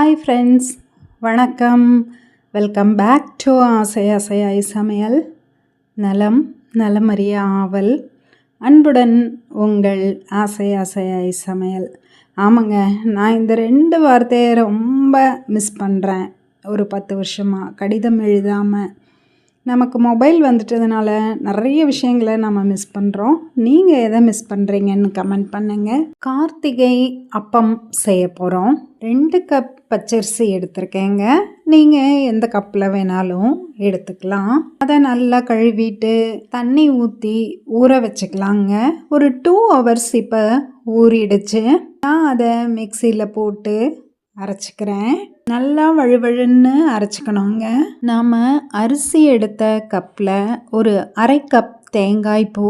Hi friends வணக்கம். Welcome back to ஆசை அசையாய் சமையல் நலம் நலமறிய ஆவல். அன்புடன் உங்கள் ஆசை அசையாய் சமையல் ஆமாங்க நான் இந்த ரெண்டு வார்த்தையை ரொம்ப மிஸ் பண்ணுறேன் ஒரு பத்து வருஷமாக கடிதம் எழுதாமல் நமக்கு மொபைல் வந்துட்டதுனால நிறைய விஷயங்களை நம்ம மிஸ் பண்ணுறோம் நீங்கள் எதை மிஸ் பண்ணுறீங்கன்னு கமெண்ட் பண்ணுங்கள் கார்த்திகை அப்பம் செய்ய போகிறோம் ரெண்டு கப் பச்சரிசி எடுத்திருக்கேங்க. நீங்கள் எந்த கப்பில் வேணாலும் எடுத்துக்கலாம். அதை நல்லா கழுவிட்டு தண்ணி ஊற்றி ஊற வச்சுக்கலாங்க. ஒரு டூ ஹவர்ஸ் இப்போ ஊறிடுச்சு. நான் அதை மிக்சியில் போட்டு அரைச்சிக்கிறேன். நல்லா வழுவழுன்னு அரைச்சிக்கணுங்க. நாம் அரிசி எடுத்த கப்பில் ஒரு அரை கப் தேங்காய் பூ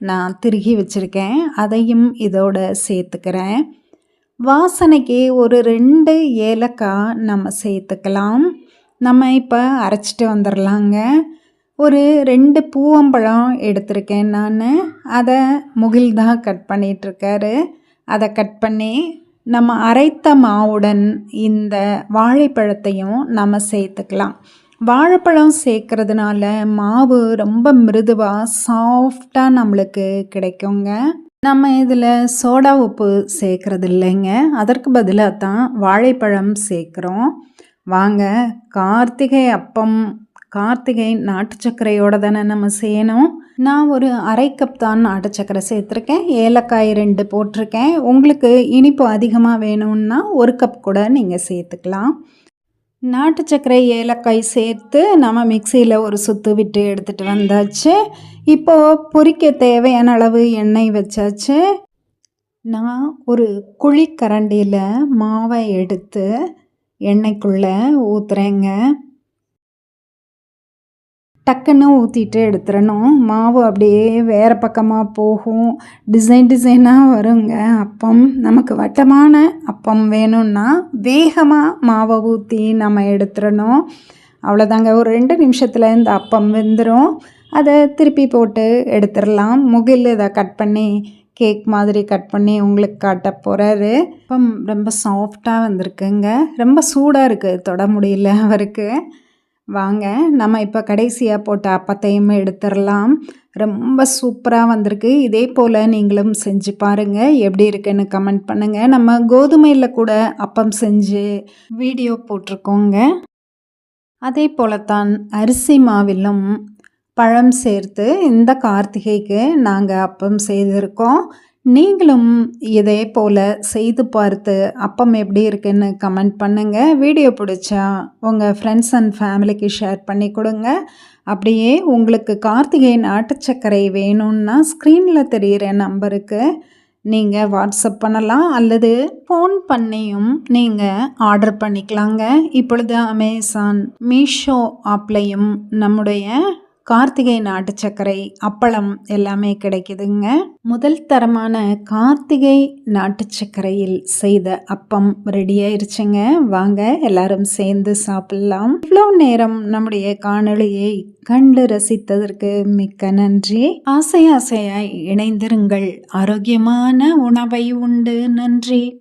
நான் திருகி வச்சுருக்கேன். அதையும் இதோட சேர்த்துக்கிறேன். வாசனைக்கு ஒரு ரெண்டு ஏலக்காய் நம்ம சேர்த்துக்கலாம். நம்ம இப்போ அரைச்சிட்டு வந்துடலாங்க ஒரு ரெண்டு பூவம்பழம் எடுத்திருக்கேன் நான். அதை முகில் தான் கட் பண்ணிகிட்ருக்காரு அதை கட் பண்ணி நம்ம அரைத்த மாவுடன் இந்த வாழைப்பழத்தையும் நம்ம சேர்த்துக்கலாம். வாழைப்பழம் சேர்க்கறதுனால மாவு ரொம்ப மிருதுவாக சாஃப்டாக நம்மளுக்கு கிடைக்குங்க. நம்ம இதில் சோடா உப்பு சேர்க்குறது இல்லைங்க. அதற்கு பதிலாக தான் வாழைப்பழம் சேர்க்குறோம். வாங்க கார்த்திகை அப்பம் கார்த்திகை நாட்டு சர்க்கரையோட தானே நம்ம செய்யணும். நான் ஒரு அரை கப் தான் நாட்டு சர்க்கரை சேர்த்துருக்கேன். ஏலக்காய் ரெண்டு போட்டிருக்கேன். உங்களுக்கு இனிப்பு அதிகமாக வேணும்னா ஒரு கப் கூட நீங்கள் சேர்த்துக்கலாம். நாட்டு சர்க்கரை ஏலக்காய் சேர்த்து நம்ம மிக்சியில் ஒரு சுத்து விட்டு எடுத்துகிட்டு வந்தாச்சு. இப்போது பொரிக்க தேவையான அளவு எண்ணெய் வச்சாச்சு. நான் ஒரு குழிக்கரண்டியில் மாவை எடுத்து எண்ணெய்க்குள்ளே ஊற்றுறேங்க டக்குன்னு ஊற்றிட்டு எடுத்துடணும் மாவு அப்படியே வேறு பக்கமாக போகும். டிசைன் டிசைனாக வருங்க. அப்பம் நமக்கு வட்டமான அப்பம் வேணும்னா வேகமாக மாவை ஊற்றி நம்ம எடுத்துடணும் அவ்வளோதாங்க ஒரு ரெண்டு நிமிஷத்தில் இந்த அப்பம் வெந்துடும் அதை திருப்பி போட்டு எடுத்துடலாம் முகில் இதை கட் பண்ணி கேக் மாதிரி கட் பண்ணி உங்களுக்கு காட்ட போகிறாரு அப்பம் ரொம்ப சாஃப்டாக வந்திருக்குங்க. ரொம்ப சூடாக இருக்குது தொட முடியல அவருக்கு. வாங்க நம்ம இப்போ கடைசியாக போட்ட அப்பத்தையும் எடுத்துடலாம் ரொம்ப சூப்பராக வந்திருக்கு. இதே போல் நீங்களும் செஞ்சு பாருங்கள் எப்படி இருக்குன்னு கமெண்ட் பண்ணுங்கள் நம்ம கோதுமையில் கூட அப்பம் செஞ்சு வீடியோ போட்டிருக்கோங்க. அதே போலத்தான் அரிசி மாவிலும் பழம் சேர்த்து இந்த கார்த்திகைக்கு நாங்கள் அப்பம் செய்திருக்கோம். நீங்களும் இதே போல் செய்து பார்த்து அப்பம் எப்படி இருக்குன்னு கமெண்ட் பண்ணுங்கள் வீடியோ பிடிச்சா உங்கள் ஃப்ரெண்ட்ஸ் அண்ட் ஃபேமிலிக்கு ஷேர் பண்ணி கொடுங்க. அப்படியே உங்களுக்கு கார்த்திகேயன் நாட்டு வேணும்னா ஸ்க்ரீனில் தெரிகிற நம்பருக்கு நீங்கள் வாட்ஸ்அப் பண்ணலாம். அல்லது ஃபோன் பண்ணியும் நீங்கள் ஆர்டர் பண்ணிக்கலாங்க. இப்பொழுது அமேசான் மீஷோ ஆப்லையும் நம்முடைய கார்த்திகை நாட்டு சர்க்கரை அப்பளம் எல்லாமே கிடைக்குதுங்க. முதல் தரமான கார்த்திகை நாட்டு சர்க்கரையில் செய்த அப்பம் ரெடி ஆயிருச்சுங்க. வாங்க எல்லாரும் சேர்ந்து சாப்பிடலாம். இவ்வளோ நேரம் நம்முடைய காணொளியை கண்டு ரசித்ததற்கு மிக்க நன்றி. ஆசை ஆசையாய் இணைந்திருங்கள். ஆரோக்கியமான உணவை உண்டு. நன்றி.